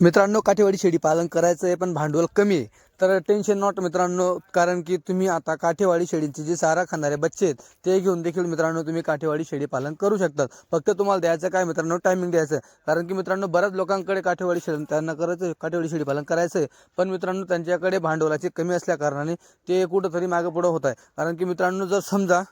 मित्रांनो काठेवाडी शेळी पालन करायचं आहे पण भांडवल कमी आहे. तर टेन्शन नॉट मित्रांनो कारण की तुम्ही आता काठेवाडी शेळींचे जे चारा खाणारे बच्चे आहेत ते घेऊन देखील मित्रांनो तुम्ही काठेवाडी शेळी पालन करू शकतात. फक्त तुम्हाला द्यायचं काय मित्रांनो टायमिंग द्यायचं. आहे. कारण की मित्रांनो बऱ्याच लोकांकडे काठेवाडी शेळी त्यांना करायचं आहे, काठेवाडी शेळी पालन करायचं आहे पण मित्रांनो त्यांच्याकडे भांडवलाची कमी असल्या कारणाने ते कुठंतरी मागं पुढं होत आहे. कारण की मित्रांनो जर समजा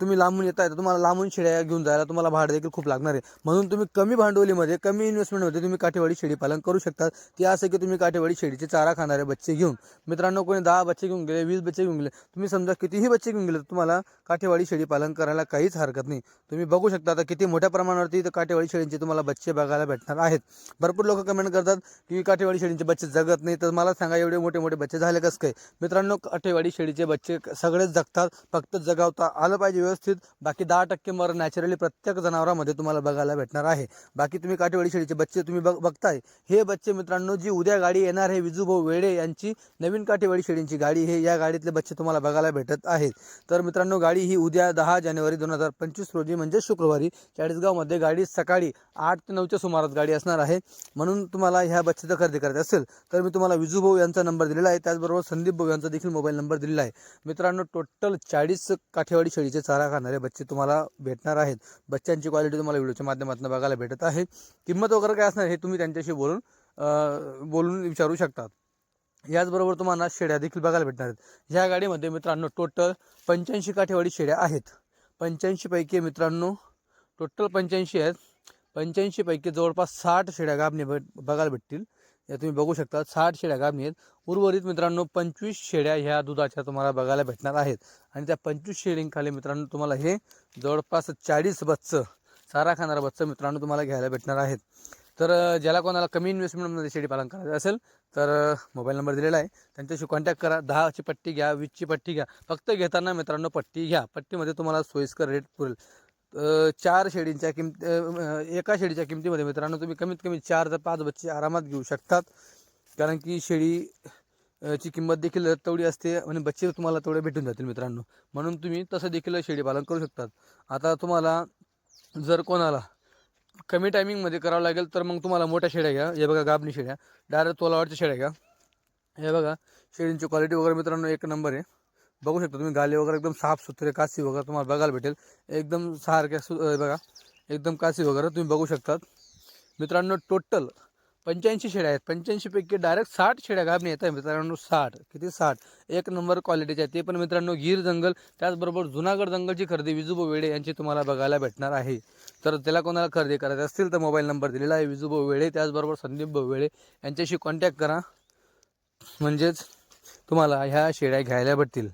तुम्ही लांबून येताय तर तुम्हाला लांबून शेळ्या घेऊन जायला तुम्हाला भाडं देखील खूप लागणार आहे. म्हणून तुम्ही कमी भांडवलीमध्ये कमी इन्व्हेस्टमेंटमध्ये तुम्ही काठेवाडी शेळी पालन करू शकता. ते असं की तुम्ही काठेवाडी शेळीचे चारा खाणारे बच्चे घेऊन मित्रांनो कोणी दहा बच्चे घेऊन गेले वीस बच्चे घेऊन गेले तुम्ही समजा कितीही बच्चे घेऊन गेले तर तुम्हाला काठेवाडी शेळी पालन करायला काहीच हरकत नाही. तुम्ही बघू शकता आता किती मोठ्या प्रमाणावरती तर काठेवाडी शेळींचे तुम्हाला बच्चे बघायला भेटणार आहेत. भरपूर लोक कमेंट करतात की काठेवाडी शेळींचे बच्चे जगत नाही तर मला सांगा एवढे मोठे मोठे बच्चे झाले कसं काय? मित्रांनो काठेवाडी शेळीचे बच्चे सगळेच जगतात फक्त जगावता आलं पाहिजे व्यवस्थित. बाकी दहा टक्के मर नॅचरली प्रत्येक जनावरांमध्ये तुम्हाला बघायला भेटणार आहे. बाकी तुम्ही काठेवाडी शेळीचे बच्चे तुम्ही बघ बघताय. हे बच्चे मित्रांनो जी उद्या गाडी येणार आहे विजूभाऊ वेडे यांची नवीन काठेवाडी शेळींची गाडी हे या गाडीतले बच्चे तुम्हाला बघायला भेटत आहेत. तर मित्रांनो गाडी ही उद्या दहा जानेवारी दोन हजार पंचवीस रोजी म्हणजे शुक्रवारी चाळीसगावमध्ये गाडी सकाळी आठ ते नऊच्या सुमारास गाडी असणार आहे. म्हणून तुम्हाला ह्या बच्चेचं खरेदी करायचं असेल तर मी तुम्हाला विजूभाऊ यांचा नंबर दिलेला आहे. त्याचबरोबर संदीप भाऊ यांचा देखील मोबाईल नंबर दिलेला आहे. मित्रांनो टोटल चाळीस काठेवाडी शेळीचे चारा खाणारे बच्चे तुम्हाला भेटणार आहेत. बच्चांची क्वालिटी तुम्हाला व्हिडिओच्या माध्यमातून बघायला भेटत आहे. किंमत वगैरे काय असणार हे तुम्ही त्यांच्याशी बोलून बोलून विचारू शकतात. याचबरोबर तुम्हाला शेड्या देखील बघायला भेटणार आहेत. ह्या गाडीमध्ये मित्रांनो टोटल पंच्याऐंशी काठेवाडी शेड्या आहेत. पंच्याऐंशीपैकी मित्रांनो टोटल पंच्याऐंशी आहेत. पंच्याऐंशीपैकी जवळपास साठ शेड्या गाभणे भेट बघायला भेटतील. या तुम्ही बघू शकता साठ शेड्या गाभणी आहेत. उर्वरित मित्रांनो पंचवीस शेड्या ह्या दुधाच्या तुम्हाला बघायला भेटणार आहेत. आणि त्या पंचवीस शेडींखाली मित्रांनो तुम्हाला हे जवळपास चाळीस बच्चं चारा खाणारा बच्चं मित्रांनो तुम्हाला घ्यायला भेटणार आहेत. तर ज्याला कोणाला कमी इन्व्हेस्टमेंटमध्ये शेळी पालन करायचं असेल तर मोबाईल नंबर दिलेला आहे. त्यांच्याशी कॉन्टॅक्ट करा. दहाची पट्टी घ्या वीसची पट्टी घ्या. फक्त घेताना मित्रांनो पट्टी घ्या. पट्टीमध्ये तुम्हाला सोयीस्कर रेट पुरेल. चार शेळींच्या किमती एका शेळीच्या किमतीमध्ये मित्रांनो तुम्ही कमीत कमी चार ते पाच बच्चे आरामात घेऊ शकतात. कारण की शेळी ची किंमत देखील तेवढी असते आणि बच्चे तुम्हाला तेवढे भेटून जातील मित्रांनो. म्हणून तुम्ही तसं देखील शेळी पालन करू शकतात. आता तुम्हाला जर कोणाला कमी टायमिंगमध्ये करावं लागेल तर मग तुम्हाला मोठ्या शेळ्या घ्या. हे बघा गाबणी शेळ्या डायरेक्ट तोलावाडच्या शेळ्या घ्या. हे बघा शेळींची क्वालिटी वगैरे मित्रांनो एक नंबर आहे. बघू शकता तुम्ही गाले वगैरे एकदम साफ सुथरे कासी वगैरे तुम्हाला बघायला भेटेल. एकदम सारख्या सु बघा एकदम कासी वगैरे तुम्ही बघू शकतात. मित्रांनो टोटल पंच्याऐंशी शेड्या आहेत. पंच्याऐंशीपैकी डायरेक्ट साठ शेड्या गाभणी येत आहे मित्रांनो साठ. किती साठ? एक नंबर क्वालिटीचे आहेत. ते पण मित्रांनो गीर जंगल त्याचबरोबर जुनागड जंगलची खरेदी विजूभाऊ वेळे यांची तुम्हाला बघायला भेटणार आहे. तर त्याला कोणाला खरेदी करायचं असतील तर मोबाईल नंबर दिलेला आहे विजूभाऊ वेळे त्याचबरोबर संदीप भाऊ वेळे. यांच्याशी कॉन्टॅक्ट करा. म्हणजेच तुम्हाला ह्या शेळ्या घ्यायला भेटतील.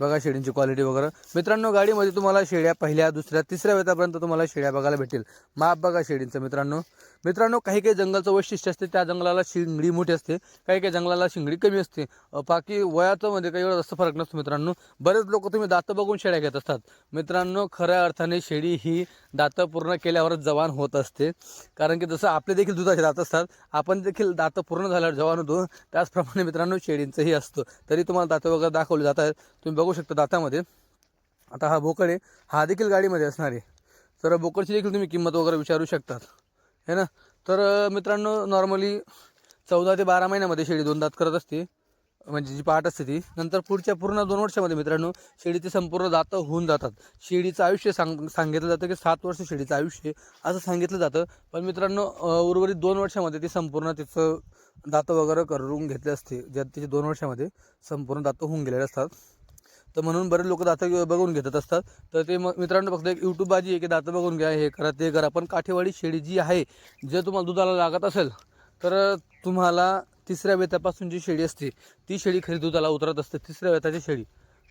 बघा शेळींची क्वालिटी वगैरे. मित्रांनो गाडीमध्ये तुम्हाला शेळ्या पहिल्या दुसऱ्या तिसऱ्या वेतापर्यंत तुम्हाला शेळ्या बघायला भेटेल माप बघा शेळींचं मित्रांनो. मित्रांनो काही काही जंगलचं वैशिष्ट्य असते त्या जंगलाला शिंगडी मोठी असते. काही काही जंगलाला शिंगडी कमी असते. बाकी वयाचं म्हणजे काही एवढा जास्त फरक नसतो मित्रांनो. बरेच लोक तुम्ही दातं बघून शेळ्या घेत असतात. मित्रांनो खऱ्या अर्थाने शेळी ही दातं पूर्ण केल्यावरच जवान होत असते. कारण की जसं आपले देखील दुधाचे दात असतात आपण देखील दातं पूर्ण झाल्यावर जवान होतो. त्याचप्रमाणे मित्रांनो शेळींचंही असतं. तरी तुम्हाला दातं वगैरे दाखवले जात आहेत तुम्ही बघू शकता दातामध्ये. आता हा बोकड आहे. हा देखील गाडीमध्ये असणार आहे. तर बोकडची देखील तुम्ही किंमत वगैरे विचारू शकतात. है ना? तर मित्रांनो नॉर्मली चौदा ते बारा महिन्यामध्ये शेळी दोन दात करत असते. म्हणजे जी पाठ असते ती. नंतर पुढच्या पूर्ण दोन वर्षामध्ये मित्रांनो शेळीचे संपूर्ण दातं होऊन जातात. शेळीचं आयुष्य सांग सांगितलं जातं की सात वर्ष शेळीचं आयुष्य असं सांगितलं जातं. पण मित्रांनो उर्वरित दोन वर्षामध्ये ती संपूर्ण तिचं दातं वगैरे करून घेतले असते. ज्यात तिचे दोन वर्षामध्ये संपूर्ण दातं होऊन गेलेले असतात. तर म्हणून बरेच लोक दातं बघून घेतात असतात. तर ते मग मित्रांनो फक्त एक यूट्यूब बाजी आहे की दातं बघून घ्या हे करा ते करा. पण काठेवाडी शेळी जी आहे जर तुम्हाला दुधाला लागत असेल तर तुम्हाला तिसऱ्या वेतापासून जी शेळी असते ती शेळी खरी दुधाला उतरत असते तिसऱ्या वेताची शेळी.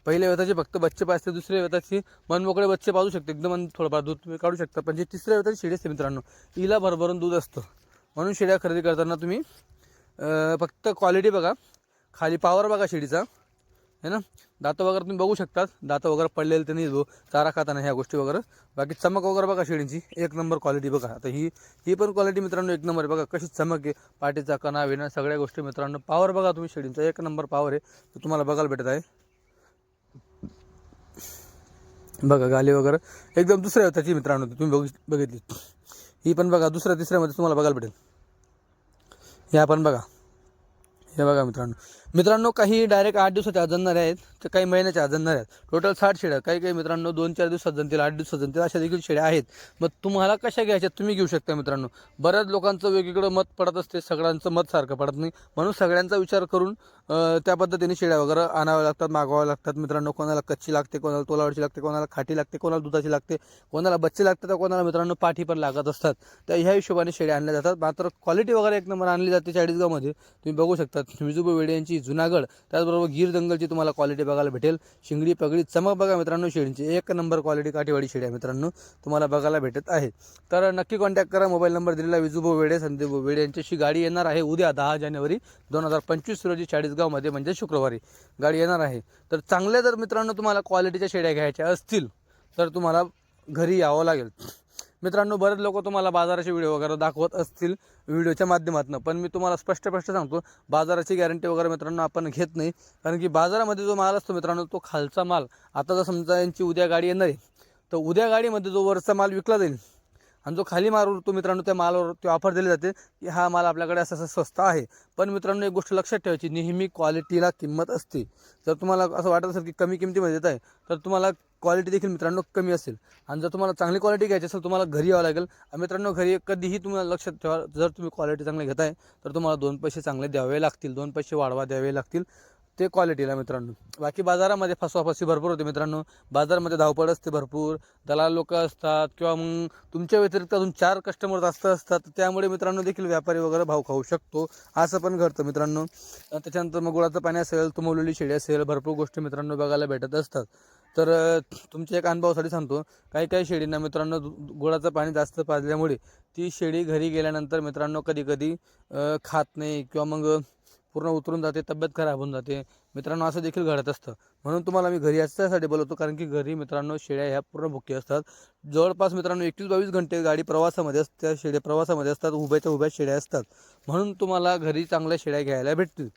पहिल्या वेताची फक्त बच्चे पाजते दुसऱ्या वेताची मनमोकळे बच्चे पाजू शकते एकदम थोडंफार दूध तुम्ही काढू शकता. पण जी तिसऱ्या वेताची शेळी असते मित्रांनो हिला भरभरून दूध असतं. म्हणून शेळ्या खरेदी करताना तुम्ही फक्त क्वालिटी बघा. खाली पावर बघा शेळीचा. है ना? दातं वगैरे तुम्ही बघू शकतात. दातं वगैरे पडलेले ते नाही चारा खाताना ह्या गोष्टी वगैरे. बाकी चमक वगैरे बघा शेळींची. एक नंबर क्वालिटी बघा. आता ही ही पण क्वालिटी मित्रांनो एक नंबर आहे. बघा कशी चमक आहे. पाठीचा कणा विणा सगळ्या गोष्टी मित्रांनो. पावर बघा तुम्ही शेळींचा. एक नंबर पावर आहे. तो तुम्हाला बघायला भेटत आहे. बघा गाली वगैरे. एकदम दुसऱ्या त्याची मित्रांनो तुम्ही बघू बघितली. ही पण बघा दुसऱ्या तिसऱ्यामध्ये तुम्हाला बघायला भेटेल. या पण बघा. हे बघा मित्रांनो. मित्रांनो काही डायरेक्ट आठ दिवसाच्या आज जणणारे आहेत. तर काही महिन्याच्या आज जणणारे आहेत. टोटल साठ शेड्या काही काही मित्रांनो दोन चार दिवसात जनतील आठ दिवसात जनतील अशा देखील शेड्या आहेत. मग तुम्हाला कशा घ्यायच्या तुम्ही घेऊ शकता मित्रांनो. बऱ्याच लोकांचं वेगवेगळं मत पडत असते सगळ्यांचं मत सारखं पडत नाही. म्हणून सगळ्यांचा विचार करून त्या पद्धतीने शेड्या वगैरे आणाव्या लागतात मागवाव्या लागतात. मित्रांनो कोणाला कच्ची लागते कोणाला तोलावरची लागते कोणाला खाटी लागते कोणाला दुधाची लागते कोणाला बच्चे लागते तर कोणाला मित्रांनो पाठी पण लागत असतात. तर ह्या हिशोबाने शेड्या आणल्या जातात. मात्र क्वालिटी वगैरे एक नंबर आणली जाते चाळीसगावमध्ये. तुम्ही बघू शकता विजुबो वेडे यांची जुनागड त्याचबरोबर गीर दंगलची तुम्हाला क्वालिटी बघायला भेटेल. शिंगडी पगडी चमक बघा मित्रांनो शेळींची. एक नंबर क्वालिटी काठीवाडी शेळी आहे मित्रांनो. तुम्हाला बघायला भेटत आहे. तर नक्की कॉन्टॅक्ट करा. मोबाईल नंबर दिलेला विजूभाऊ वेडे संदीप वेडे यांच्याशी गाडी येणार आहे उद्या दहा जानेवारी दोन हजार पंचवीस रोजी चाळीसगावमध्ये म्हणजे शुक्रवारी गाडी येणार आहे. तर चांगल्या जर मित्रांनो तुम्हाला क्वालिटीच्या शेळ्या घ्यायच्या असतील तर तुम्हाला घरी यावं लागेल. मित्रांनो बरेच लोक तुम्हाला बाजाराचे व्हिडिओ वगैरे दाखवत असतील व्हिडिओच्या माध्यमातून पण मी तुम्हाला स्पष्ट स्पष्ट सांगतो बाजाराची गॅरंटी वगैरे मित्रांनो आपण घेत नाही कारण की बाजारामध्ये जो माल असतो मित्रांनो तो खालचा माल आता जर समजा यांची उद्या गाडी येणार आहे तर उद्या गाडीमध्ये जो वरचा माल विकला जाईल आणि जो खाली माल उरतो मित्रांनो त्या मालावर ते ऑफर दिली जाते की हा माल आपल्याकडे असं असं स्वस्त आहे. पण मित्रांनो एक गोष्ट लक्षात ठेवायची नेहमी क्वालिटीला किंमत असते. जर तुम्हाला असं वाटत असेल की कमी किमतीमध्ये देत आहे तर तुम्हाला क्वालिटी देखील मित्रांनो कमी असेल. आणि जर तुम्हाला चांगली क्वालिटी घ्यायची असेल तुम्हाला घरी यावं लागेल. आणि मित्रांनो घरी कधीही तुम्हाला लक्षात ठेवा जर तुम्ही क्वालिटी चांगली घेताय तर तुम्हाला दोन पैसे चांगले द्यावे लागतील. दोन पैसे वाढवा द्यावे लागतील. ते क्वालिटीला मित्रांनो. बाकी बाजारामध्ये फसवाफसी भरपूर होते मित्रांनो. बाजारामध्ये धावपळ असते भरपूर. दलाल लोक असतात किंवा मग तुमच्या व्यतिरिक्त अजून चार कस्टमर जास्त असतात त्यामुळे मित्रांनो देखील व्यापारी वगैरे भाव खाऊ शकतो. असं पण घडतं मित्रांनो. त्याच्यानंतर मग गुळाचं पाणी असेल तुमवलेली शेळी असेल भरपूर गोष्टी मित्रांनो बघायला भेटत असतात. तर तुमच्या एक अनुभवासाठी सांगतो. काही काही शेळींना मित्रांनो गुळाचं पाणी जास्त पाजल्यामुळे ती शेळी घरी गेल्यानंतर मित्रांनो कधी कधी खात नाही किंवा मग पूर्ण उतरून जाते तब्येत खराब होऊन जाते. मित्रांनो असं देखील घडत असतं. म्हणून तुम्हाला मी घरी याच्यासाठी बोलवतो कारण की घरी मित्रांनो शेळ्या ह्या पूर्ण भुकी असतात. जवळपास मित्रांनो एकवीस बावीस घंटे गाडी प्रवासामध्ये असते त्या शेळ्या प्रवासामध्ये असतात. उभ्याच्या उभ्या शेळ्या असतात. म्हणून तुम्हाला घरी चांगल्या शेळ्या घ्यायला भेटतील.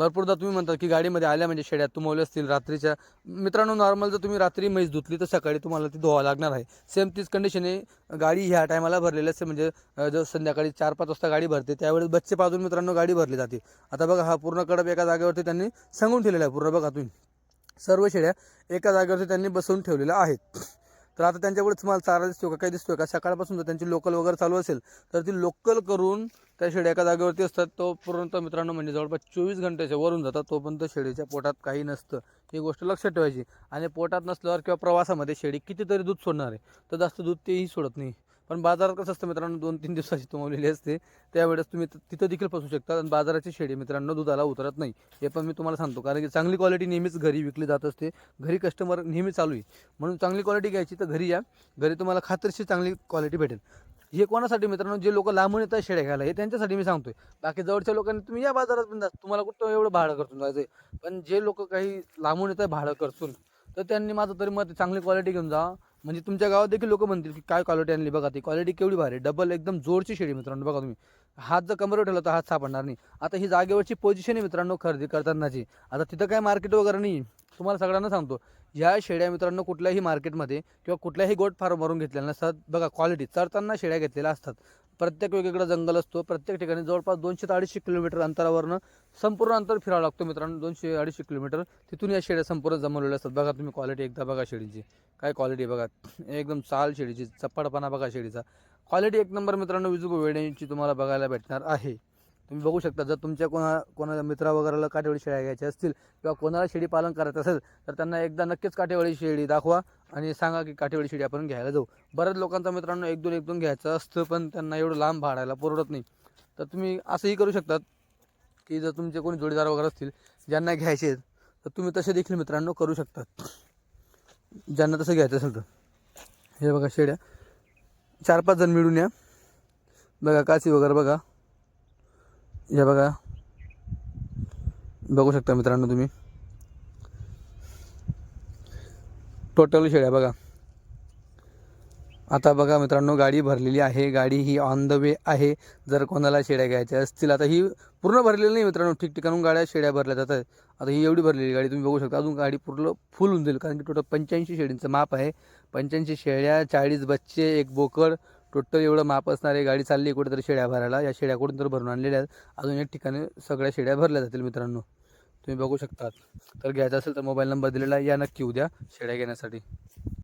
भरपूरदा तुम्ही म्हणता की गाडीमध्ये आल्या म्हणजे शेड्या तुमवल्या असतील रात्रीच्या. मित्रांनो नॉर्मल जर तुम्ही रात्री मैस धुतली तर सकाळी तुम्हाला ती धुवा लागणार आहे. सेम तीच कंडिशन आहे. गाडी ह्या टायमाला भरलेली असते म्हणजे जर संध्याकाळी चार पाच वाजता गाडी भरते त्यावेळेस बच्चे पाजून मित्रांनो गाडी भरली जाते. आता बघा हा पूर्ण कडप एका जागेवरती त्यांनी सांगून ठेवलेला आहे पूर्ण बघा तुम्ही. सर्व शेड्या एका जागेवरती त्यांनी बसवून ठेवलेल्या आहेत. तर आता त्यांच्याकडे तुम्हाला चारा दिसतो का काही दिसतोय का? सकाळपासून जर त्यांची लोकल वगैरे चालू असेल तर ती लोकल करून त्या शेड एका जागेवरती असतात. तोपर्यंत मित्रांनो म्हणजे जवळपास चोवीस घंट्याच्या वरून जातात. तोपर्यंत शेळीच्या पोटात काही नसतं. ही गोष्ट लक्षात ठेवायची. आणि पोटात नसल्यावर किंवा प्रवासामध्ये शेळी कितीतरी दूध सोडणार आहे. तर जास्त दूध तेही सोडत नाही. पण बाजारात कसं असतं मित्रांनो दोन तीन दिवसाची तुमवलेली असते. त्यावेळेस तुम्ही तिथं देखील फसू शकता. आणि बाजाराची शेडी मित्रांनो दुधाला उतरत नाही. हे पण मी तुम्हाला सांगतो. कारण की चांगली क्वालिटी नेहमीच घरी विकली जात असते. घरी कस्टमर नेहमी चालू आहे. म्हणून चांगली क्वालिटी घ्यायची तर घरी या. घरी तुम्हाला खात्रीशीर चांगली क्वालिटी भेटेल. हे कोणासाठी मित्रांनो जे लोक लांबून येतात शेळ्या घ्यायला हे त्यांच्यासाठी मी सांगतोय. बाकी जवळच्या लोकांनी तुम्ही या बाजारात पण जा. तुम्हाला कुठं एवढं भाडं करतून जायचं पण जे लोक काही लांबून येतात भाडं करतून तर त्यांनी माझं तरी मत चांगली क्वालिटी घेऊन जा. म्हणजे तुमच्या गावात देखील लोक म्हणतील की काय क्वालिटी आणली बघा ती. क्वालिटी केवढी भारी डबल एकदम जोरची शेळी मित्रांनो बघा तुम्ही. हात जर कमरेवर ठेवला तर हात सापडणार नाही. आता ही जागेवरची पोझिशन आहे मित्रांनो खरेदी करतानाची. आता तिथं काय मार्केट वगैरे नाही. तुम्हाला सगळ्यांना सांगतो ह्या शेळ्या मित्रांनो कुठल्याही मार्केटमध्ये किंवा कुठल्याही गोट फार्मवरून घेतलेल्या नसतात. बघा क्वालिटी चरताना शेळ्या घेतलेल्या असतात. प्रत्येक वेगवेगळा जंगल असतो. प्रत्येक ठिकाणी जवळपास दोनशे ते अडीचशे किलोमीटर अंतरावरनं संपूर्ण अंतर फिरावं लागतो मित्रांनो. दोनशे अडीचशे किलोमीटर. तिथून या शेड्या संपूर्ण जमवलेल्या असतात. बघा तुम्ही क्वालिटी एकदा बघा शेळीची काय क्वालिटी बघा. एकदम चाल शेळीची चप्पडपणा बघा शेळीचा क्वालिटी एक नंबर मित्रांनो विजू वेड्यांची तुम्हाला बघायला भेटणार आहे. तुम्ही बघू शकता जर तुमच्या कोणा कोणाला मित्रा वगैरेला काठेवाडी शेळ्या घ्यायच्या असतील किंवा कोणाला शेळी पालन करायचं असेल तर त्यांना एकदा नक्कीच काटेवाडी शेळी दाखवा. आणि सांगा की काठेवाडी शिडी आपण घ्यायला जाऊ. बऱ्याच लोकांचा मित्रांनो एक दोन एक दोन घ्यायचं असतं पण त्यांना एवढं लांब भाडायला परवडत नाही. तर तुम्ही असंही करू शकतात की जर तुमचे कोणी जोडीदार वगैरे असतील ज्यांना घ्यायचे आहेत तर तुम्ही तसे देखील मित्रांनो करू शकतात. ज्यांना तसं घ्यायचं असेल तर. हे बघा शेड्या. चार पाच जण मिळून या. बघा काची वगैरे बघा. हे बघा. बघू शकता मित्रांनो तुम्ही. टोटल शेळ्या बघा. आता बघा मित्रांनो गाडी भरलेली आहे. गाडी ही ऑन द वे आहे. जर कोणाला शेड्या घ्यायच्या असतील आता ही पूर्ण भरलेली नाही मित्रांनो. ठिकठिकाणून गाड्या शेड्या भरल्या जातात. आता ही एवढी भरलेली गाडी तुम्ही बघू शकता. अजून गाडी पूर्ण फुल होऊन जाईल कारण की टोटल पंच्याऐंशी शेळींचं माप आहे. पंच्याऐंशी शेळ्या चाळीस बच्चे एक बोकड. टोटल एवढं माप असणार आहे. गाडी चालली कुठेतरी शेळ्या भरायला. या शेड्या कुठून तर भरून आणलेल्या आहेत. अजून एक ठिकाणी सगळ्या शेड्या भरल्या जातील मित्रांनो. तुम्ही बघू शकतात. तर घ्यायचं असेल तर मोबाईल नंबर दिलेला आहे. या नक्की उद्या शेळ्या घेण्यासाठी.